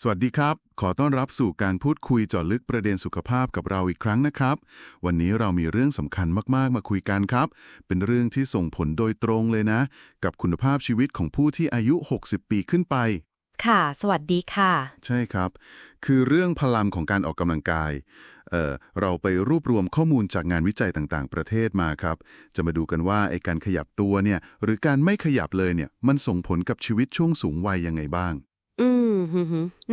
สวัสดีครับ ขอต้อนรับสู่การพูดคุยเจาะลึกประเด็นสุขภาพกับเราอีกครั้งนะครับ วันนี้เรามีเรื่องสำคัญมากๆ มาคุยกันครับ เป็นเรื่องที่ส่งผลโดยตรงเลยนะ กับคุณภาพชีวิตของผู้ที่อายุ 60 ปีขึ้นไป ค่ะ สวัสดีค่ะ ใช่ครับ คือเรื่องพลังของการออกกำลังกายเอ่อเราไปรวบรวมข้อมูลจากงานวิจัยต่างๆ ประเทศมาครับ จะมาดูกันว่าไอ้การขยับตัวเนี่ยหรือการไม่ขยับเลยเนี่ยมันส่งผลกับชีวิตช่วงสูงวัยยังไงบ้างอืมฮึมฮึ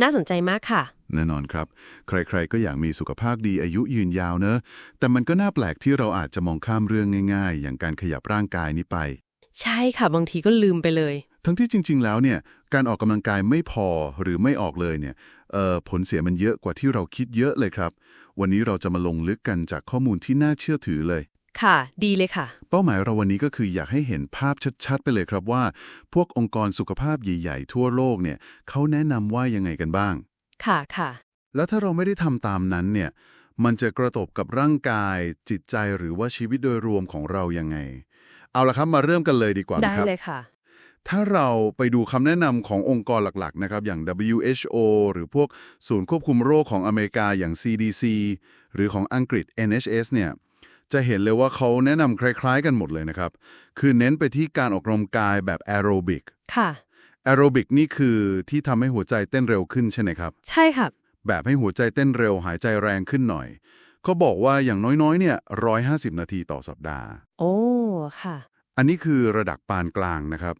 น่าสนใจมากค่ะ แน่นอนครับ ใครๆก็อยากมีสุขภาพดีอายุยืนยาวเนอะ แต่มันก็น่าแปลกที่เราอาจจะมองข้ามเรื่องง่ายๆ อย่างการขยับร่างกายนี้ไป ใช่ค่ะ บางทีก็ลืมไปเลย ทั้งที่จริง ๆ แล้วเนี่ย การออกกำลังกายไม่พอหรือไม่ออกเลยเนี่ยเอ่อผลเสียมันเยอะกว่าที่เราคิดเยอะเลยครับ วันนี้เราจะมาลงลึกกันจากข้อมูลที่น่าเชื่อถือเลย ค่ะ ดีเลยค่ะ เป้าหมายเราวันนี้ก็คืออยากให้เห็นภาพชัดๆ ไปเลยครับว่า พวกองค์กรสุขภาพใหญ่ๆ ทั่วโลกเนี่ยเขาแนะนำว่ายังไงกันบ้าง ค่ะค่ะ แล้วถ้าเราไม่ได้ทำตามนั้นเนี่ยมันจะกระทบกับร่างกาย จิตใจหรือว่าชีวิตโดยรวมของเรายังไง เอาละครับมาเริ่มกันเลยดีกว่าได้นะครับ เลยค่ะ ถ้าเราไปดูคำแนะนำขององค์กรหลักๆ นะครับ อย่าง WHO หรือพวกศูนย์ควบคุมโรคของอเมริกาอย่าง CDC หรือของอังกฤษ NHS เนี่ย จะเห็นเลยว่าเขาแนะนำคล้าย ๆ กันหมดเลยนะครับ คือเน้นไปที่การออกกำลังกายแบบแอโรบิกค่ะแอโรบิกนี่คือที่ทำให้หัวใจเต้นเร็วขึ้นใช่ไหมครับ ใช่ค่ะ แบบให้หัวใจเต้นเร็วหายใจแรงขึ้นหน่อย เขาบอกว่าอย่างน้อยๆ เนี่ย 150 นาทีต่อสัปดาห์ โอ้ค่ะ อันนี้คือระดับปานกลางนะครับ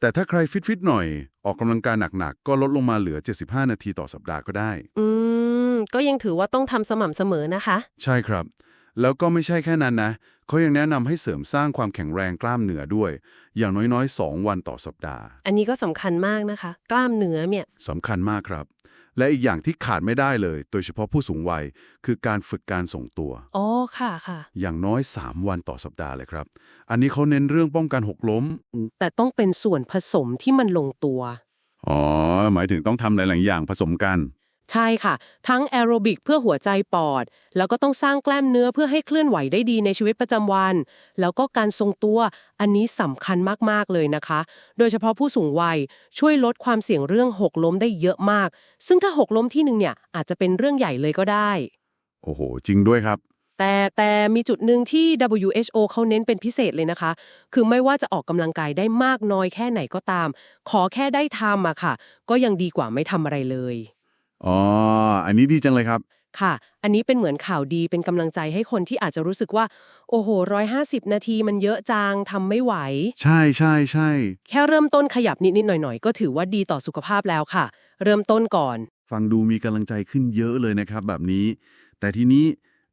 แต่ถ้าใครฟิตๆหน่อย ออกกำลังกายหนักๆ ก็ลดลงมาเหลือ 75 นาทีต่อสัปดาห์ก็ได้ อืม ก็ยังถือว่าต้องทำสม่ำเสมอนะคะ ใช่ครับ แล้วก็ไม่ใช่แค่นั้นนะ เขายังแนะนำให้เสริมสร้างความแข็งแรงกล้ามเนื้อด้วย อย่างน้อยๆ 2 วันต่อสัปดาห์ อันนี้ก็สำคัญมากนะคะ กล้ามเนื้อเนี่ยสำคัญมากครับ และอีกอย่างที่ขาดไม่ได้เลย โดยเฉพาะผู้สูงวัย คือการฝึกการส่งตัว อ๋อ ค่ะค่ะ อย่างน้อย 3 วันต่อสัปดาห์เลยครับ อันนี้เขาเน้นเรื่องป้องกันหกล้ม แต่ต้องเป็นส่วนผสมที่มันลงตัว อ๋อ หมายถึงต้องทำหลายๆอย่างผสมกัน ใช่ค่ะ ทั้งแอโรบิกเพื่อหัวใจปอด แล้วก็ต้องสร้างกล้ามเนื้อเพื่อให้เคลื่อนไหวได้ดีในชีวิตประจำวัน แล้วก็การทรงตัวอันนี้สำคัญมาก ๆ เลยนะคะ โดยเฉพาะผู้สูงวัยช่วยลดความเสี่ยงเรื่องหกล้มได้เยอะมาก ซึ่งถ้าหกล้มที่หนึ่งเนี่ยอาจจะเป็นเรื่องใหญ่เลยก็ได้ โอ้โห จริงด้วยครับ แต่แต่มีจุดหนึ่งที่ WHO เขาเน้นเป็นพิเศษเลยนะคะ คือไม่ว่าจะออกกำลังกายได้มากน้อยแค่ไหนก็ตาม ขอแค่ได้ทำอะค่ะ ก็ยังดีกว่าไม่ทำอะไรเลย อ๋อ อันนี้ดีจังเลยครับ ค่ะ อันนี้เป็นเหมือนข่าวดีเป็นกำลังใจให้คนที่อาจจะรู้สึกว่า โอ้โหร้อยห้าสิบนาทีมันเยอะจังทำไม่ไหว ใช่ใช่ใช่แค่เริ่มต้นขยับนิดๆหน่อยๆ ก็ถือว่าดีต่อสุขภาพแล้วค่ะ เริ่มต้นก่อน ฟังดูมีกำลังใจขึ้นเยอะเลยนะครับ แบบนี้ แต่ทีนี้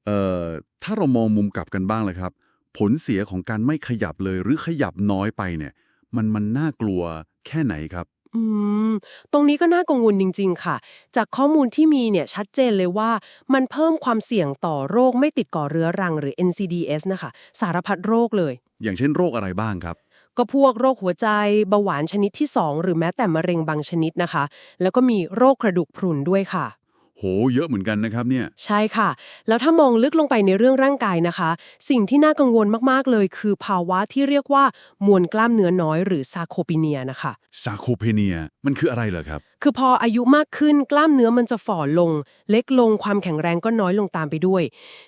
เอ่อถ้าเรามองมุมกลับกันบ้างเลยครับ ผลเสียของการไม่ขยับเลยหรือขยับน้อยไปเนี่ย มันมันน่ากลัวแค่ไหนครับ อืม ตรงนี้ก็น่ากังวลจริง ๆ ค่ะ จากข้อมูลที่มีเนี่ยชัดเจนเลยว่ามันเพิ่มความเสี่ยงต่อโรคไม่ติดก่อเรื้อรังหรือ NCDs นะคะ สารพัดโรคเลย อย่างเช่นโรคอะไรบ้างครับ ก็พวกโรคหัวใจเบาหวานชนิดที่ 2 หรือแม้แต่มะเร็งบางชนิดนะคะ แล้วก็มีโรคกระดูกพรุนด้วยค่ะ โห เยอะเหมือนกันนะครับเนี่ย ใช่ค่ะ แล้วถ้ามองลึกลงไปในเรื่องร่างกายนะคะ สิ่งที่น่ากังวลมากๆเลย คือภาวะที่เรียกว่ามวลกล้ามเนื้อน้อยหรือซาโคปีเนียนะคะซาโคเพเนียมันคืออะไรเหรอครับ คือพออายุมากขึ้นกล้ามเนื้อมันจะฝ่อลง เล็กลงความแข็งแรงก็น้อยลงตามไปด้วย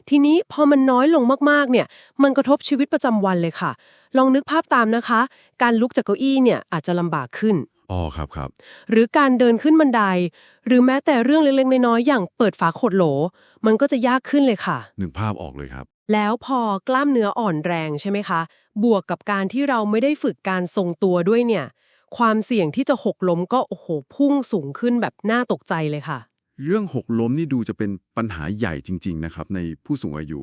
ทีนี้พอมันน้อยลงมากๆเนี่ย มันกระทบชีวิตประจำวันเลยค่ะ ลองนึกภาพตามนะคะ การลุกจากเก้าอี้เนี่ยอาจจะลำบากขึ้น อ๋อครับครับ หรือการเดินขึ้นบันได หรือแม้แต่เรื่องเล็กๆ น้อยๆอย่างเปิดฝาขวดโหล มันก็จะยากขึ้นเลยค่ะหนึ่งภาพออกเลยครับ แล้วพอกล้ามเนื้ออ่อนแรงใช่ไหมคะ บวกกับการที่เราไม่ได้ฝึกการทรงตัวด้วยเนี่ย ความเสี่ยงที่จะหกล้มก็โอ้โหพุ่งสูงขึ้นแบบน่าตกใจเลยค่ะ เรื่องหกล้มนี่ดูจะเป็นปัญหาใหญ่จริง ๆ นะครับ ในผู้สูงอายุ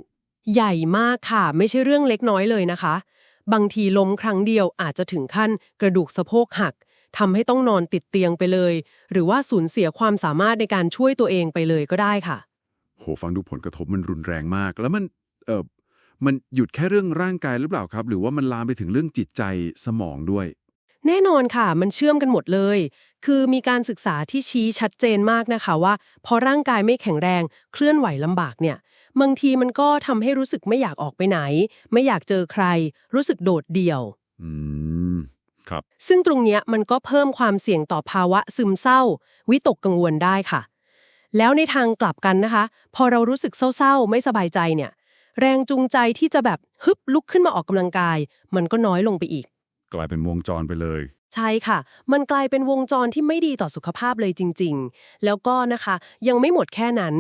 ใหญ่มากค่ะ ไม่ใช่เรื่องเล็กน้อยเลยนะคะ บางทีล้มครั้งเดียวอาจจะถึงขั้นกระดูกสะโพกหัก ทำให้ต้องนอนติดเตียงไปเลย หรือว่าสูญเสียความสามารถในการช่วยตัวเองไปเลยก็ได้ค่ะ โหฟังดูผลกระทบมันรุนแรงมาก แล้วมันเออมันหยุดแค่เรื่องร่างกายหรือเปล่าครับ หรือว่ามันลามไปถึงเรื่องจิตใจสมองด้วย แน่นอนค่ะ มันเชื่อมกันหมดเลย คือมีการศึกษาที่ชี้ชัดเจนมากนะคะว่า พอร่างกายไม่แข็งแรงเคลื่อนไหวลำบากเนี่ยบางทีมันก็ทำให้รู้สึกไม่อยากออกไปไหน ไม่อยากเจอใคร รู้สึกโดดเดี่ยว อืม ครับซึ่งตรงเนี้ยมันก็เพิ่มความเสี่ยงต่อภาวะซึมเศร้า วิตกกังวลได้ค่ะ แล้วในทางกลับกันนะคะ พอเรารู้สึกเศร้าๆ ไม่สบายใจเนี่ย แรงจูงใจที่จะแบบฮึบลุกขึ้นมาออกกำลังกาย มันก็น้อยลงไปอีก กลายเป็นวงจรไปเลย ใช่ค่ะ มันกลายเป็นวงจรที่ไม่ดีต่อสุขภาพเลยจริง ๆ แล้วก็นะคะ ยังไม่หมดแค่นั้น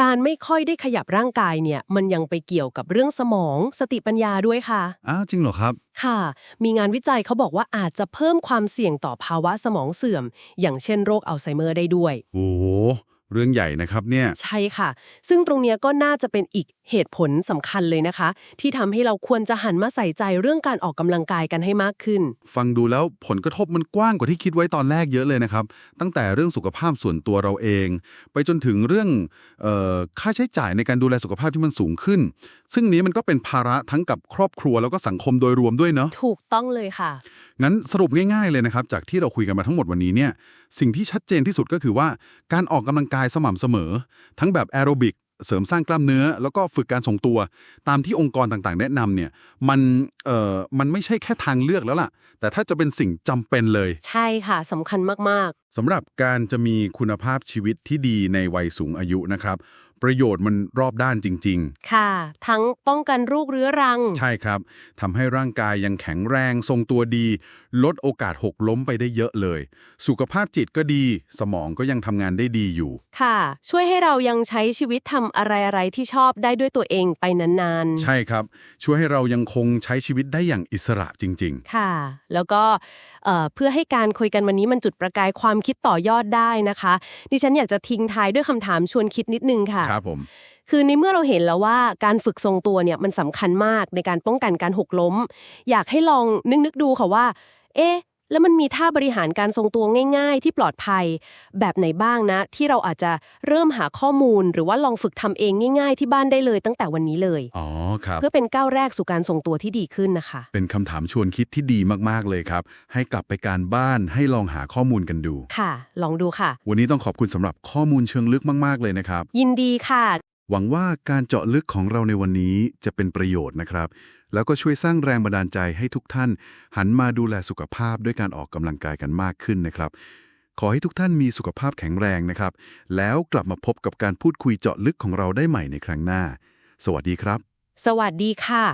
การไม่ค่อยได้ขยับร่างกายเนี่ย มันยังไปเกี่ยวกับเรื่องสมอง สติปัญญาด้วยค่ะ อ้าวจริงเหรอครับ ค่ะ มีงานวิจัยเขาบอกว่าอาจจะเพิ่มความเสี่ยงต่อภาวะสมองเสื่อม อย่างเช่นโรคอัลไซเมอร์ได้ด้วย โอ้โหเรื่องใหญ่นะครับเนี่ย ใช่ค่ะ ซึ่งตรงเนี้ยก็น่าจะเป็นอีก เหตุผลสำคัญเลยนะคะ ที่ทำให้เราควรจะหันมาใส่ใจเรื่องการออกกำลังกายกันให้มากขึ้น ฟังดูแล้วผลกระทบมันกว้างกว่าที่คิดไว้ตอนแรกเยอะเลยนะครับ ตั้งแต่เรื่องสุขภาพส่วนตัวเราเอง ไปจนถึงเรื่องเออค่าใช้จ่ายในการดูแลสุขภาพที่มันสูงขึ้น ซึ่งนี้มันก็เป็นภาระทั้งกับครอบครัวแล้วก็สังคมโดยรวมด้วยเนาะถูกต้องเลยค่ะ งั้นสรุปง่ายๆเลยนะครับ จากที่เราคุยกันมาทั้งหมดวันนี้เนี่ยสิ่งที่ชัดเจนที่สุดก็คือว่าการออกกำลังกายสม่ำเสมอ ทั้งแบบแอโรบิก เสริมสร้างกล้ามเนื้อ แล้วก็ฝึกการทรงตัว ตามที่องค์กรต่างๆ แนะนำเนี่ยมันเอ่อมันไม่ใช่แค่ทางเลือกแล้วล่ะ แต่ถ้าจะเป็นสิ่งจำเป็นเลย ใช่ค่ะสำคัญมากสำหรับการจะมีคุณภาพชีวิตที่ดีในวัยสูงอายุนะครับ ประโยชน์มันรอบด้านจริงๆๆค่ะ ทั้งป้องกันโรคเรื้อรัง ใช่ครับทำให้ร่างกายยังแข็งแรงทรงตัวดี ลดโอกาสหกล้มไปได้เยอะเลย สุขภาพจิตก็ดี สมองก็ยังทำงานได้ดีอยู่ ค่ะ ช่วยให้เรายังใช้ชีวิตทำอะไรๆที่ชอบได้ด้วยตัวเองไปนานๆ ใช่ครับ ช่วยให้เรายังคงใช้ชีวิตได้อย่างอิสระจริงค่ะ แล้วก็เอ่อเพื่อให้การคุยกันวันนี้มันจุดประกายความคิดต่อยอดได้นะคะ ดิฉันอยากจะทิ้งท้ายด้วยคำถามชวนคิดนิดนึงค่ะๆครับผมคือในเมื่อเราเห็นแล้วว่าการฝึกทรงตัวเนี่ยมันสำคัญมากในการป้องกันการหกล้ม อยากให้ลองนึกนึกๆดูค่ะว่า เอ๊ะ แล้วมันมีท่าบริหารการทรงตัวง่าย ๆ ที่ปลอดภัย แบบไหนบ้างนะ ที่เราอาจจะเริ่มหาข้อมูล หรือว่าลองฝึกทำเองง่าย ๆ ที่บ้านได้เลยตั้งแต่วันนี้เลยอ๋อครับเพื่อเป็นก้าวแรกสู่การทรงตัวที่ดีขึ้นนะคะ เป็นคำถามชวนคิดที่ดีมากๆเลยครับ ให้กลับไปการบ้านให้ลองหาข้อมูลกันดู ค่ะ ลองดูค่ะ วันนี้ต้องขอบคุณสำหรับข้อมูลเชิงลึกมาก ๆเลยนะครับ ยินดีค่ะ หวังว่าการเจาะลึกของเราในวันนี้จะเป็นประโยชน์นะครับ แล้วก็ช่วยสร้างแรงบันดาลใจให้ทุกท่าน หันมาดูแลสุขภาพด้วยการออกกำลังกายกันมากขึ้นนะครับ ขอให้ทุกท่านมีสุขภาพแข็งแรงนะครับ แล้วกลับมาพบกับการพูดคุยเจาะลึกของเราได้ใหม่ในครั้งหน้า สวัสดีครับ สวัสดีค่ะ